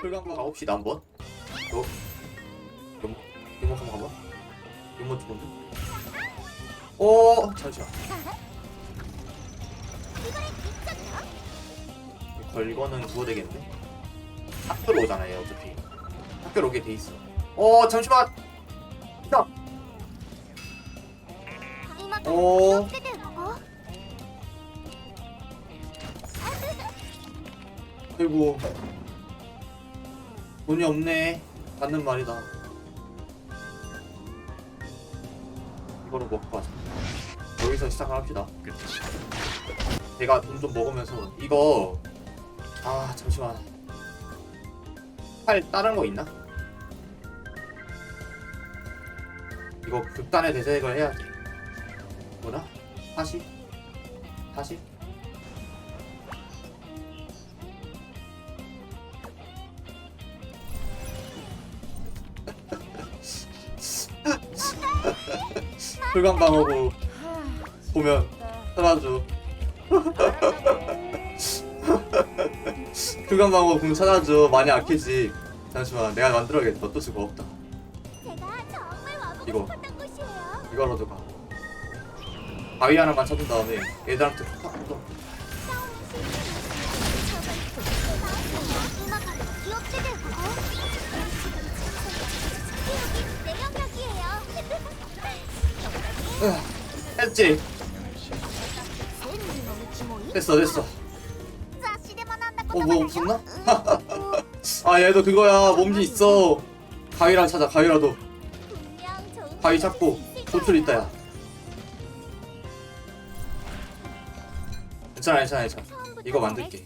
혈광방 가봅시다 한번. 어? 연목 연목 한번 가봐. 연목 좋은데? 어 잠시만. 걸거는 그거 되겠는데? 학교로 오잖아요 어차피. 학교로 오게 돼 있어. 어 잠시만! 있다 어. 아이고 돈이 없네. 받는 말이다. 이거로 먹고 가자. 여기서 시작을 합시다. 그치. 내가 돈 좀 먹으면서 이거 아 잠시만 팔 다른 거 있나? 이거 극단의 대색을 해야지 뭐라? 40? 40? 불감 방어구 보면 사라져. 불감 방어구 보면 사라져 많이 아끼지. 잠시만 내가 만들어야겠다. 또 수가 없다. 이거. 이거라도 가. 바위 하나만 찾은 다음에 애들한테 확 했지? 됐어 됐어 어, 뭐 없었나? 아 얘도 그거야 몸이 있어 가위랑 찾아 가위라도 가위 찾고 도출 있다 야 괜찮아 괜찮아 괜찮아 이거 만들게.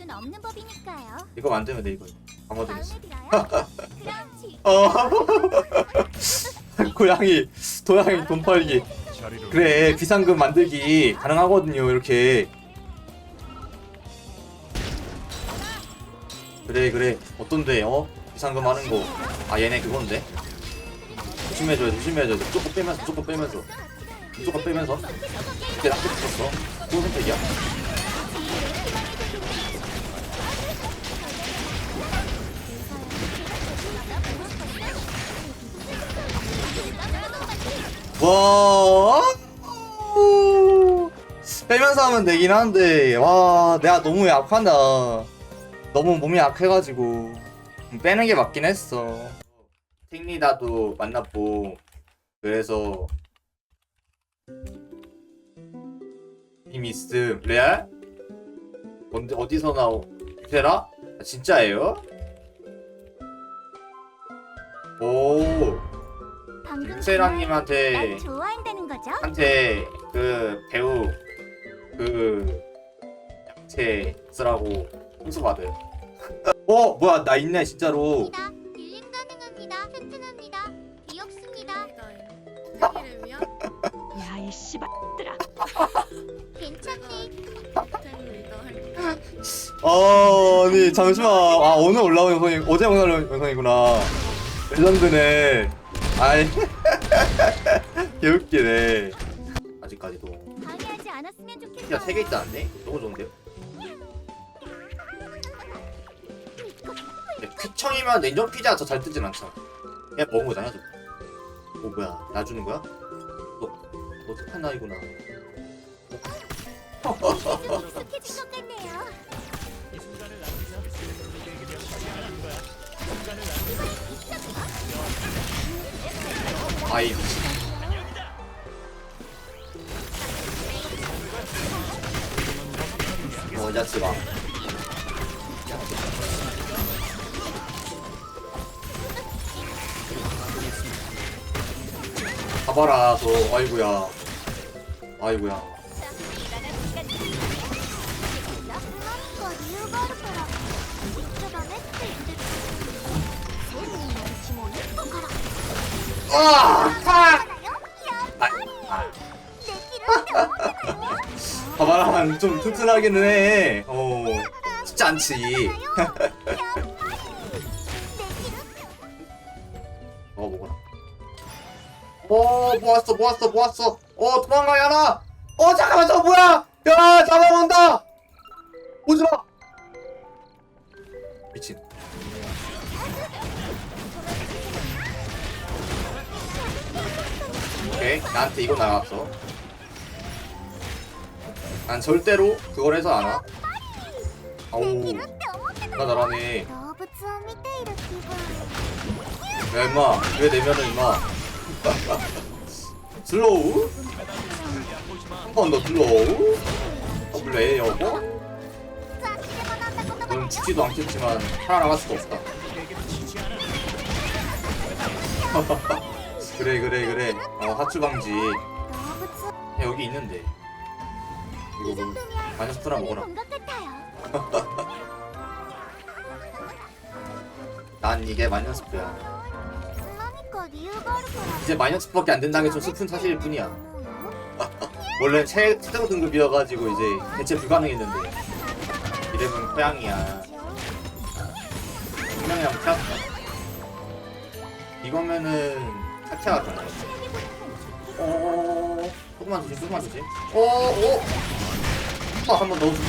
이거 만들면 돼 이거 들어요? 그렇지. 어 고양이 도양이 돈 팔기 그래 비상금 만들기 가능하거든요 이렇게. 그래 그래. 어떤데 어? 비상금 하는 거아 얘네 그건데? 조심해줘야 돼 조심해줘야 돼. 무조건 빼면서 무조건 빼면서. 무조건 빼면서. 이게 나쁘게 붙었어. 좋은 선택이야 와 빼면서 하면 되긴 한데 와 내가 너무 약하다 너무 몸이 약해가지고 빼는 게 맞긴 했어 틱리다도 만났고 그래서 이미스 레알? 언제 어디서 나오 유세라? 아, 진짜예요? 오 날 좋아한다는 거죠? 한테 그 배우 그 양채 쓰라고 홍수 받은. 어 뭐야 나 있네 진짜로. 딜링 가능합니다. 튼튼합니다. 미없습니다. 이름이야? 야, 이 씨발들아. 괜찮니? 템리더 아 아니 잠시만 아 오늘 올라온 영상이 어제 올라온 영상이구나. 레전드네. 아이 개웃기네. 아직까지도. 방해하지 않았으면 좋겠어요. 피자 3개 있다는데? 너무 좋은데요? 피청이면 냉정 피자 더 잘 뜨진 않잖아. 그냥 먹은 거잖아, 저. 오, 뭐야. 나 주는 거야? 너, 너 착한 나이구나. 익숙해진 것 같네 아이, 미친. 어, 야츠가. 가봐라, 저. 아이구야. 아이구야. 와! 아! 바바랑은 좀 튼튼하기는 해. 어, 쉽지 않지. 어, 먹어라. 어, 모았어, 모았어, 모았어. 어, 도망가, 야나! 어, 잠깐만, 저 뭐야? 야, 잡아온다. 오지 마. 오케이 나한테 이거 나갔어 난 절대로 그걸 해서 안와 아우 나 나라네 야 임마 왜 내면은 임마 슬로우? 한 번 더 슬로우? 더블 A 여고? 넌 죽지도 않겠지만 살아나갈 수도 없다 그래 그래 그래. 어 하추 방지. 여기 있는데. 이거 뭐 마녀스프라 먹어라. 난 이게 마녀스프야. 이제 마녀스프밖에 안 된다는 게좀 슬픈 사실일 뿐이야. 원래 최, 최저 등급이어가지고 이제 대체 불가능했는데. 이름은 고양이야. 분명이랑 피았다 이거면은 카티아가 되네 어 조금만 주지 조금만 주지. 어어. 아, 한번 넣어주지.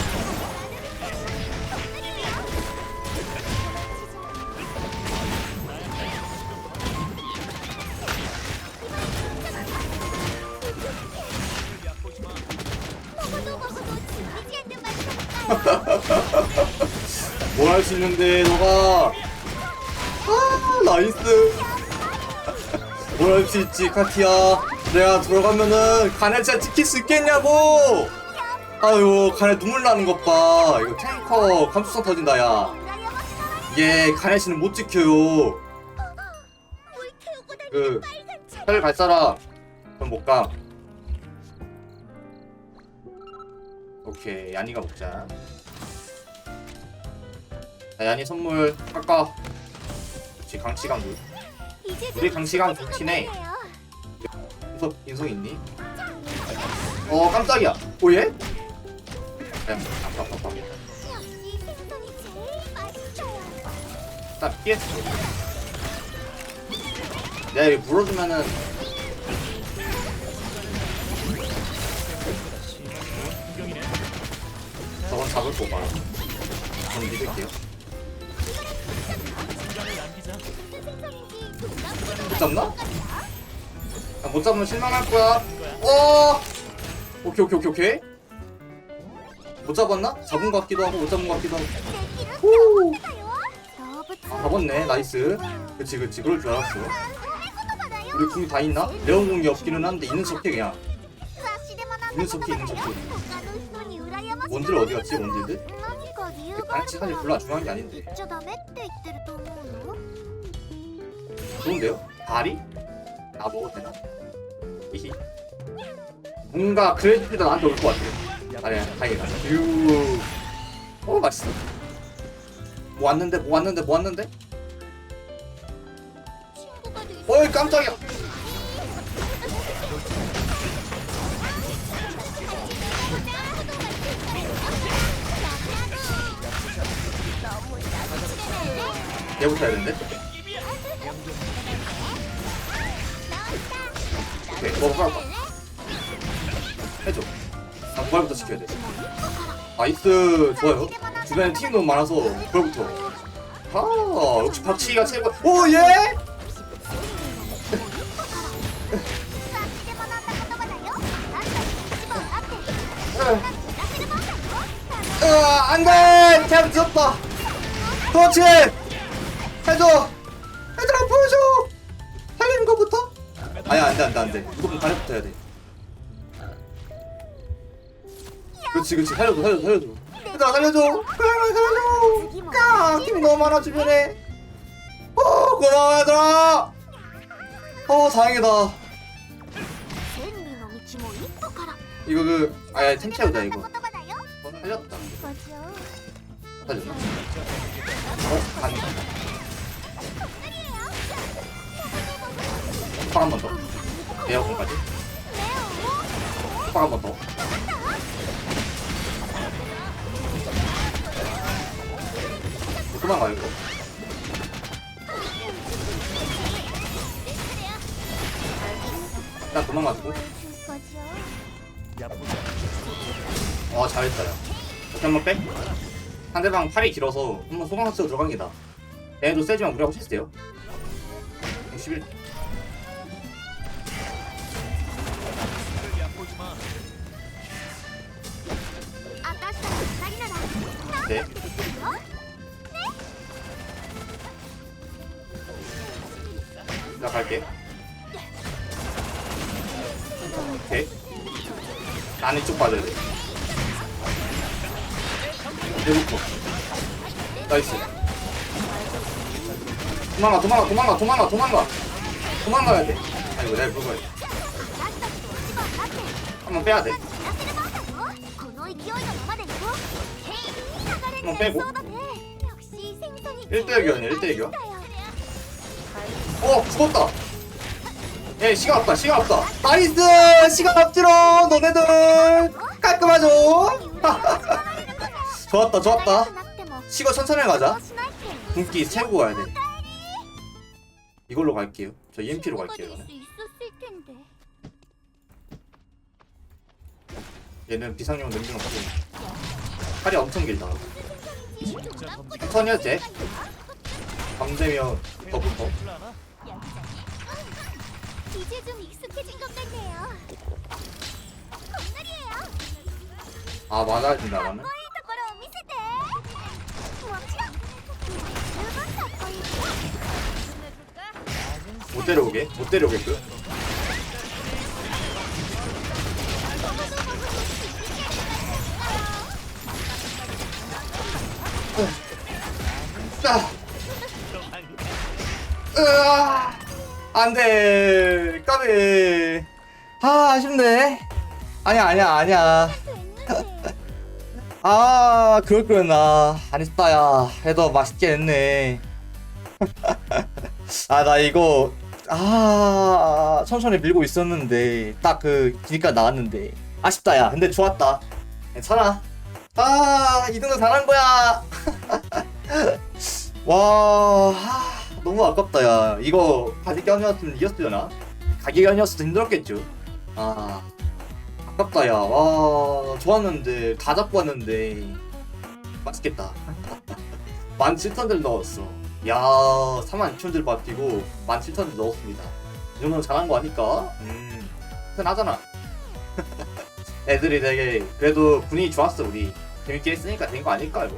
뭘 할 수 있는데 너가? 아 나이스 뭘 할 수 있지 카티야? 내가 들어가면은 가네차 지킬 수 있겠냐고! 아유 가네 눈물 나는 것봐. 이거 탱커 감수성 터진다 야. 이게 가네 씨는 못 지켜요. 그혈갈 사람 그럼 못가 오케이 야니가 먹자. 자 야니 선물 깎아 그치 강치강 물 우리 강시강 좋긴 인석, 인석 있니? 어 깜짝이야. 오 아파 나 피했어 내가 이거 물어주면은. 저건 잡을 거봐. 저는 믿을게요 아, 못 잡나? 나 못 잡으면 실망할 거야. 어! 오케이, 오케이, 오케이, 오케이. 못 잡았나? 잡은 것 같기도 하고, 못 잡은 것 같기도 하고. 후! 아, 잡았네. 나이스. 그치, 그치. 그럴 줄 알았어. 우리 궁이 다 있나? 레온 공이 없기는 한데, 있는 척해, 그냥. 있는 척해, 있는 척해. 원딜 어디 갔지, 원딜들? 반칙 사실 별로 중요한 게 아닌데. 좋은데요? 다리? 나 먹어도 되나? 히히 뭔가 그래도 나한테 올 것 같아 아니야 다행이다 유. 어 맛있어 뭐 왔는데 뭐 왔는데 뭐 왔는데? 어이 깜짝이야 얘부터 해야 되는데? 먹어 빨리 빨리. 해줘. 나 부활부터 시켜야 돼. 나이스. 좋아요. 주변에 팀 너무 많아서 부활부터. 아 역시 박치기가 최고 오 예! 으아 안돼! 잘 늦었다. 그렇지 해줘! 얘들아 보여줘 아야 안돼 안돼 안돼. 무조건 다리 붙어야 돼. 그렇지 그렇지. 살려줘 살려줘 살려줘. 얘들아 살려줘. 그만 살려줘. 까팀 너무 많아 주변에. 어 고마워 얘들아 어 다행이다. 이거 그 아야 템 채우자 이거. 어, 살렸다. 아, 살렸나? 어? 간다 폭발 한번 더. 에어컨까지. 폭발 한번 더. 어, 도망가요 이거. 일단 도망가지고. 어 잘했어요. 다시 한번 빼. 상대방 팔이 길어서 한번 소강학스로 들어간 게다. 얘도 세지만 무리하고 쳤어요. 61. 네. 나 갈게. 오케이. 나는 쭉 빠져야 돼. 배고프. 나이스. 도망가, 도망가, 도망가, 도망가, 도망가. 도망가야 돼. 아이고, 내가 불거야 돼. 한번 빼야 돼. 한 네, 빼고. 역시 생선이 아니야, 1대 교환 어 죽었다. 예 시간 없다 시간 없다. 나이스! 시간 없지롱 너네들. 깔끔하죠? 좋았다 좋았다. 시거 천천히 가자. 분기 세우고 가야 돼. 이걸로 갈게요. 저 EMP로 갈게요 이거는. 얘는 비상용 냄새가 없고 팔이 엄청 길다. 천천히 해도 밤되면 더 붙어. 이제 좀 익숙해진 것 같네요. 건날이에요. 아, 맞아야 된다, 나는. かっこいいところを見せて。もちろん。十分かっこいい。 못 데려오게. 못 데려오게 끔. 아. 안 돼. 까비. 아, 아쉽네. 아니야, 아니야, 아니야. 아, 그럴 거였나. 아쉽다, 야. 해도 맛있게 했네. 아, 나 이거, 아, 천천히 밀고 있었는데, 딱 그, 기니까 나왔는데. 아쉽다, 야. 근데 좋았다. 괜찮아. 아, 2등도 잘한 거야. 와, 하, 너무 아깝다, 야. 이거 가격이 아니었으면 이겼으려나? 가격이 아니었어도 힘들었겠죠. 아, 아깝다, 야. 와, 좋았는데, 다 잡고 왔는데, 맛있겠다. 17,000들 넣었어. 야, 46,000들 버티고 17,000들 넣었습니다. 이 정도는 잘한 거 아닐까? 음, 편하잖아. 애들이 되게, 그래도 분위기 좋았어, 우리. 재밌게 했으니까 된 거 아닐까, 이거.